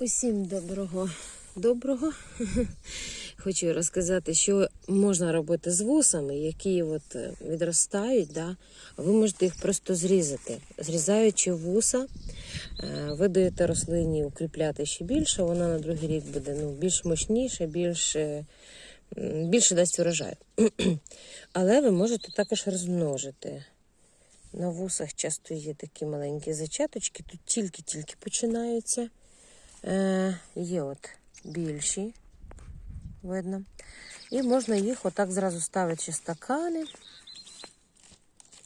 Усім доброго доброго. Хочу розказати, що можна робити з вусами, які от е, відростають. Да? Ви можете їх просто зрізати. Зрізаючи вуса, е, ви даєте рослині укріпляти ще більше, вона на другий рік буде ну, більш мощніша, більш, е, більше дасть урожаю. Але ви можете також розмножити. На вусах часто є такі маленькі зачаточки, тут тільки-тільки починаються. Е, є от більші, видно. І можна їх отак зразу ставити в стакани.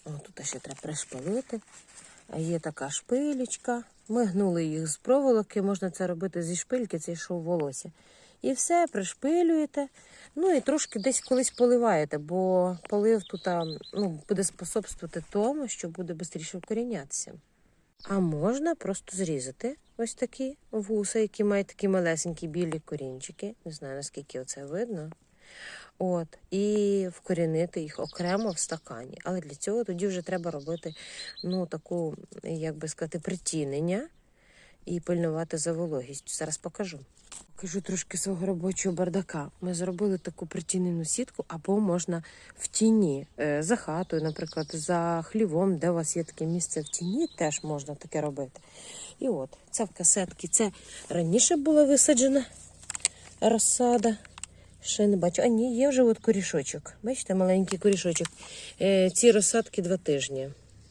О, тут ще треба пришпилити. Є така шпилечка. Ми гнули їх з проволоки, можна це робити зі шпильки, це йшов волосся. І все, пришпилюєте. Ну і трошки десь колись поливаєте, бо полив тут ну, буде способствувати тому, що буде швидше вкорінятися. А можна просто зрізати ось такі вуса, які мають такі малесенькі білі корінчики. Не знаю, наскільки оце видно. От, і вкорінити їх окремо в стакані. Але для цього тоді вже треба робити ну, таку, як би сказати, притінення і пильнувати за вологістю. Зараз покажу. Покажу трошки свого робочого бардака. Ми зробили таку притінену сітку, або можна в тіні, е, за хатою, наприклад, за хлівом, де у вас є таке місце в тіні, теж можна таке робити. І от, це в касетки. Це раніше була висаджена розсада. Ще не бачу. А ні, є вже от корішочок. Бачите, маленький корішочок. Е, ці розсадки два тижні.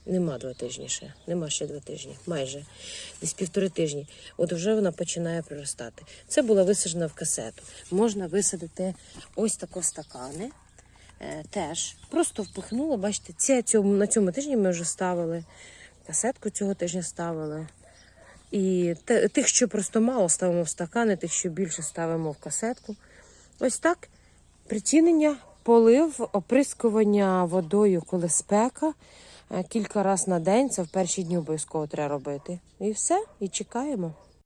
Нема два тижні ще. Нема ще два тижні. Майже десь півтори тижні. От вже вона починає приростати. Це була висаджена в касету. Можна висадити ось тако стакани. Е, теж просто впихнула. Бачите, це, цьому, на цьому тижні ми вже ставили. Касетку цього тижня ставили. І тих, що просто мало, ставимо в стакани, тих, що більше ставимо в касетку. Ось так. Притінення, полив, оприскування водою, коли спека. Е, Кілька разів на день, це в перші дні обов'язково треба робити. І все, і чекаємо.